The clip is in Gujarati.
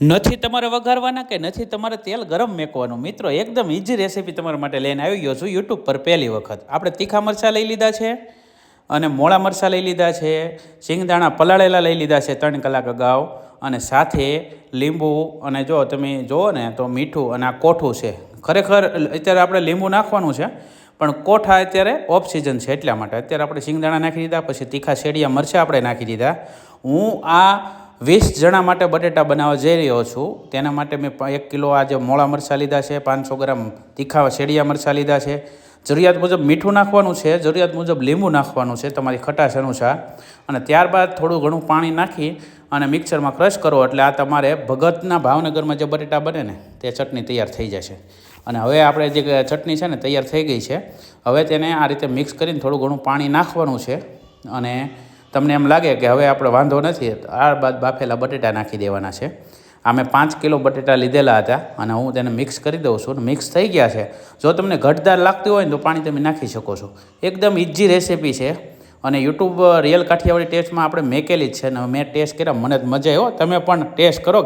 નથી તમારે વઘારવાના કે નથી તમારે તેલ ગરમ મેકવાનું? મિત્રો, એકદમ ઇઝી રેસીપી તમારા માટે લઈને આવી ગયો છું યુટ્યુબ પર પહેલી વખત. આપણે તીખા મરચાં લઈ લીધા છે અને મોળા મરચાં લઈ લીધા છે, શિંગદાણા પલાળેલા લઈ લીધા છે ત્રણ કલાક અગાઉ અને સાથે લીંબુ અને જો તમે જુઓ ને તો મીઠું અને આ કોઠું છે. ખરેખર અત્યારે આપણે લીંબુ નાખવાનું છે, પણ કોઠા અત્યારે ઓફ સિઝન છે એટલા માટે. અત્યારે આપણે શિંગદાણા નાખી દીધા, પછી તીખા શેડિયા મરચાં આપણે નાખી દીધા. હું આ વીસ જણા માટે બટેટા બનાવવા જઈ રહ્યો છું. તેના માટે મેં એક કિલો આજે મોળા મરચાં લીધા છે, પાંચસો ગ્રામ તીખા શેડિયા મરચાં લીધા છે. જરૂરિયાત મુજબ મીઠું નાખવાનું છે, જરૂરિયાત મુજબ લીંબુ નાખવાનું છે, તમારી ખટાશ અનુસાર. અને ત્યારબાદ થોડું ઘણું પાણી નાખી અને મિક્સરમાં ક્રશ કરો એટલે આ તમારે ભગતના ભાવનગરમાં જે બટેટા બને ને, તે ચટણી તૈયાર થઈ જશે. અને હવે આપણે જે ચટણી છે ને, તૈયાર થઈ ગઈ છે. હવે તેને આ રીતે મિક્સ કરીને થોડું ઘણું પાણી નાખવાનું છે. અને તમને એમ લાગે કે હવે આપણે વાંધો નથી આ બાદ બાફેલા બટેટા નાખી દેવાના છે. આ મેં પાંચ કિલો બટેટા લીધેલા હતા અને હું તેને મિક્સ કરી દઉં છું. મિક્સ થઈ ગયા છે. જો તમને ઘટદાર લાગતી હોય ને તો પાણી તમે નાખી શકો છો. એકદમ ઇઝી રેસીપી છે. અને યુટ્યુબ, રિયલ કાઠિયાવાડી ટેસ્ટમાં આપણે મેકેલી જ છે અને મેં ટેસ્ટ કર્યા, મને જ મજા આવ્યો તમે પણ ટેસ્ટ કરો